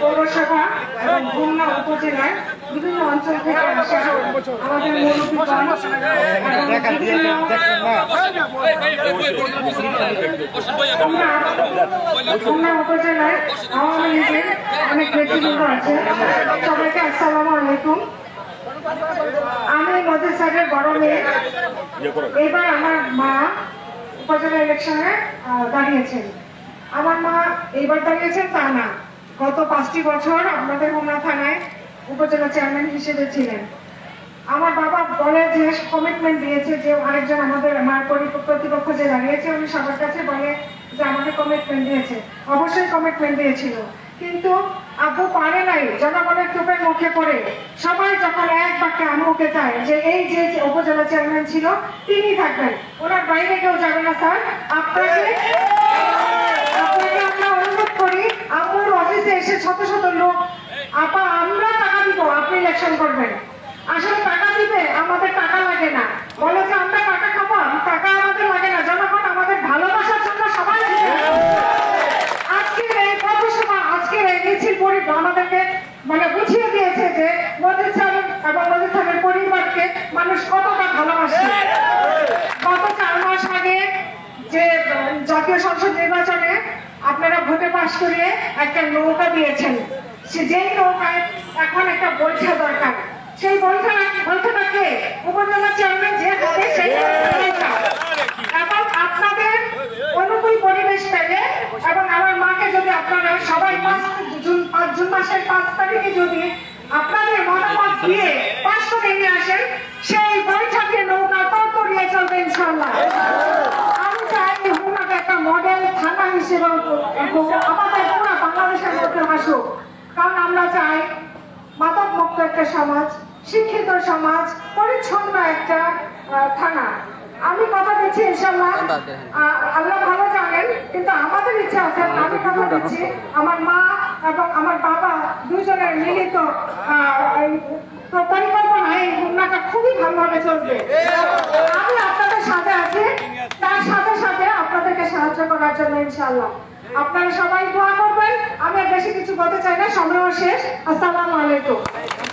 পৌরসভা এবং খুলনা উপজেলার বিভিন্ন অঞ্চল থেকে আসা আমাদের খুলনা উপজেলায় আওয়ামী লীগের অনেক ব্যক্তিবৃন্দ আছে সবাইকে আসসালামু আলাইকুম আমি মোদী সাহেবের বড় মেয়ে এবার আমার মা উপজেলা ইলেকশনে দাঁড়িয়েছেন আমার মা এইবার দাঁড়িয়েছেন তা না গত পাঁচটি বছর আপনাদের হোমনা থানায় উপজেলা চেয়ারম্যান হিসেবে ছিলেন। আমার বাবা বলে যে কমিটমেন্ট দিয়েছে যে, আরেকজন আমাদের আমার পরি- প্রতিপক্ষ যে দাঁড়িয়েছে, উনি সবার কাছে বলে যে, আমাকে কমিটমেন্ট দিয়েছে। অবশ্যই কমিটমেন্ট দিয়েছিল। কিন্তু আব্বু পারে নাই জনগণের চোখের মুখে পড়ে। সবাই যখন এক বাক্যে আম্মুকে চায় যে, এই যে উপজেলা চেয়ারম্যান ছিল তিনি থাকবেন। ওনার বাইরে কেউ যাবে না, স্যার। আপনাকে করবেন আসলে টাকা দিবে, আমাদের টাকা লাগে না। বলে যে আমরা টাকা খাব টাকা আমাদের লাগে না। জনগণ আমাদের ভালোবাসার জন্য সবাই আজকের এই পথসভা, আজকের এই মিছিল পরি আমাদেরকে মানে বুঝিয়ে দিয়েছে যে মোদী সাহেব এবং মোদী সাহেবের পরিবারকে মানুষ কতটা ভালোবাসে। গত চার মাস আগে যে জাতীয় সংসদ নির্বাচনে আপনারা ভোটে পাশ করিয়ে একটা নৌকা দিয়েছেন। সে যেই নৌকায় এখন একটা বৈঠা দরকার। সেই বৈঠা বৈঠাটাকে উপজেলা চেয়ারম্যান যে হবে সেই। এবং আপনাদের অনুকূল পরিবেশ পেলে এবং আমার মাকে যদি আপনারা সবাই পাঁচ জুন পাঁচ জুন মাসের পাঁচ তারিখে যদি আপনাদের মতামত দিয়ে পাশ করে নিয়ে আসেন সেই বৈঠকে নৌকা তরতরিয়ে চলবে ইনশাল্লাহ আমি চাই হুমাকে একটা মডেল থানা হিসেবে আমাদের পুরো বাংলাদেশের মধ্যে আসুক। কারণ আমরা চাই মাদক মুক্ত একটা সমাজ শিক্ষিত সমাজ পরিচ্ছন্ন একটা থানা। আমি কথা দিচ্ছি ইনশাল্লাহ আল্লাহ ভালো জানেন কিন্তু আমাদের ইচ্ছা আছে আমি কথা দিচ্ছি আমার মা এবং আমার বাবা দুজনের মিলিত এই পরিকল্পনা এই ঘটনাটা খুবই ভালোভাবে চলবে। আমি আপনাদের সাথে আছি তার সাথে সাথে আপনাদেরকে সাহায্য করার জন্য ইনশাল্লাহ আপনারা সবাই দোয়া করবেন, আমি বেশি কিছু বলতে চাই না সময় শেষ। আসসালামু আলাইকুম।